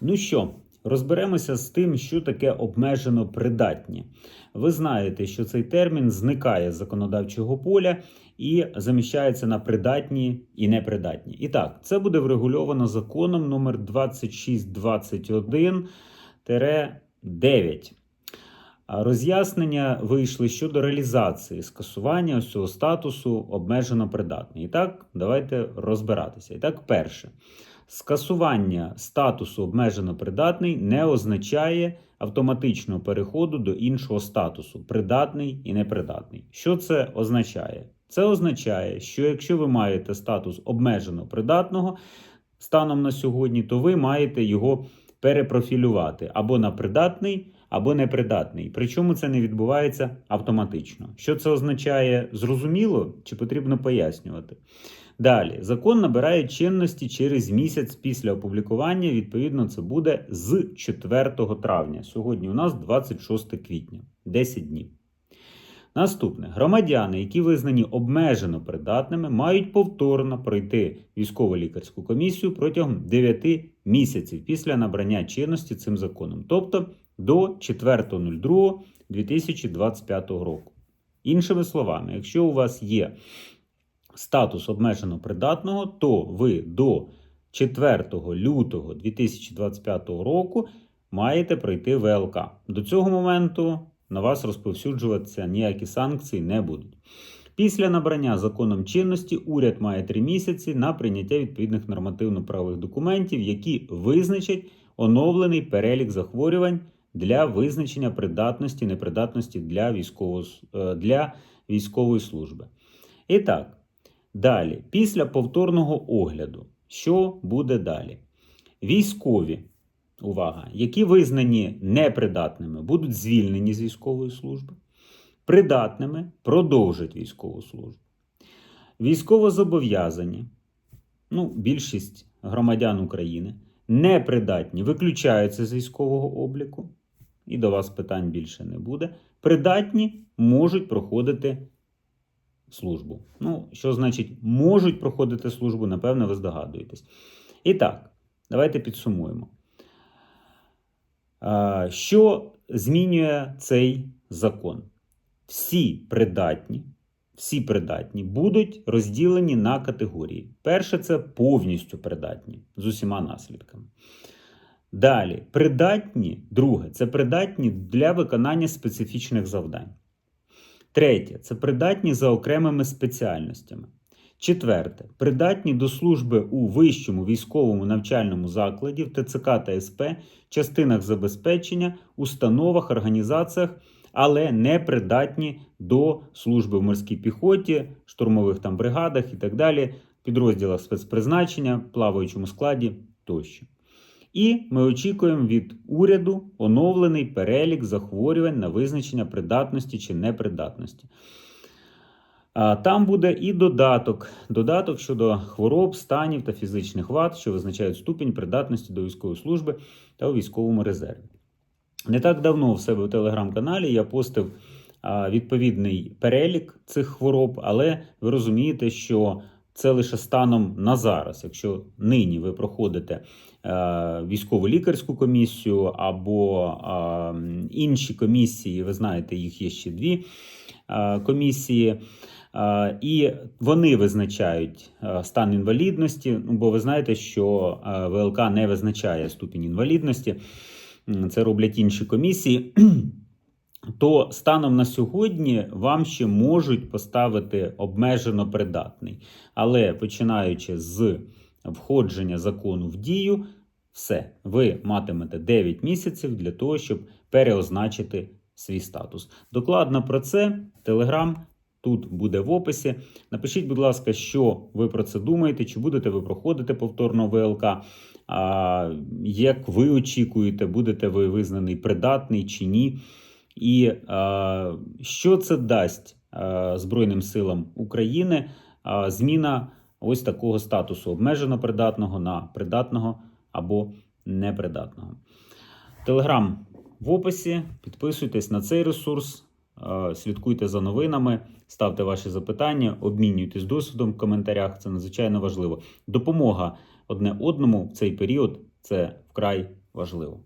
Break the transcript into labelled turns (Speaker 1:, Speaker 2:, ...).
Speaker 1: Ну що, розберемося з тим, що таке обмежено придатні. Ви знаєте, що цей термін зникає з законодавчого поля і заміщається на придатні і непридатні. І так, це буде врегульовано законом номер 2621-9. Роз'яснення вийшли щодо реалізації скасування ось цього статусу обмежено придатний. І так, давайте розбиратися. І так, перше, скасування статусу обмежено придатний не означає автоматичного переходу до іншого статусу придатний і непридатний. Що це означає? Це означає, що якщо ви маєте статус обмежено придатного станом на сьогодні, то ви маєте його перепрофілювати або на придатний, або непридатний. Причому це не відбувається автоматично. Що це означає, зрозуміло чи потрібно пояснювати? Далі, закон набирає чинності через місяць після опублікування. Відповідно, це буде з 4 травня. Сьогодні у нас 26 квітня, 10 днів. Наступне громадяни, які визнані обмежено придатними, мають повторно пройти військово-лікарську комісію протягом 9 місяців після набрання чинності цим законом, тобто до 4.02.2025 року. Іншими словами, якщо у вас є статус обмежено придатного, то ви до 4 лютого 2025 року маєте пройти ВЛК. До цього моменту на вас розповсюджуватися ніякі санкції не будуть. Після набрання законом чинності уряд має три місяці на прийняття відповідних нормативно-правових документів, які визначать оновлений перелік захворювань для визначення придатності, непридатності для, військово, е, для військової служби. І так, далі, після повторного огляду, що буде далі? Військові увага, які визнані непридатними, будуть звільнені з військової служби, придатними продовжать військову службу. Військовозобов'язані, ну, більшість громадян України, непридатні, виключаються з військового обліку, і до вас питань більше не буде. Придатні можуть проходити службу. Ну, що значить можуть проходити службу, напевно, ви здогадуєтесь. І так, давайте підсумуємо. Що змінює цей закон? Всі придатні, всі придатні будуть розділені на категорії. Перше це повністю придатні з усіма наслідками. Далі, придатні, друге, це придатні для виконання специфічних завдань. Третє це придатні за окремими спеціальностями. Четверте придатні до служби у вищому військовому навчальному закладі в ТЦК та СП, частинах забезпечення, установах, організаціях, але не придатні до служби в морській піхоті, штурмових там бригадах і так далі, підрозділах спецпризначення, плаваючому складі тощо. І ми очікуємо від уряду оновлений перелік захворювань на визначення придатності чи непридатності. Там буде і додаток, додаток щодо хвороб, станів та фізичних вад, що визначають ступінь придатності до військової служби та у військовому резерві. Не так давно в себе в телеграм-каналі я постив відповідний перелік цих хвороб, але ви розумієте, що це лише станом на зараз. Якщо нині ви проходите е, військово лікарську комісію або е, інші комісії, ви знаєте, їх є ще дві е, комісії. І вони визначають стан інвалідності, ну, бо ви знаєте, що ВЛК не визначає ступінь інвалідності, це роблять інші комісії. То станом на сьогодні вам ще можуть поставити обмежено придатний. Але починаючи з входження закону в дію, все, ви матимете 9 місяців для того, щоб переозначити свій статус. Докладно про це Телеграм тут буде в описі. Напишіть, будь ласка, що ви про це думаєте, чи будете ви проходити повторно ВЛК. А, як ви очікуєте, будете ви визнаний придатний чи ні? І е, що це дасть е, Збройним силам України е, зміна ось такого статусу обмежено придатного на придатного або непридатного. Телеграм в описі. Підписуйтесь на цей ресурс, е, слідкуйте за новинами, ставте ваші запитання, обмінюйтесь досвідом в коментарях. Це надзвичайно важливо. Допомога одне одному в цей період це вкрай важливо.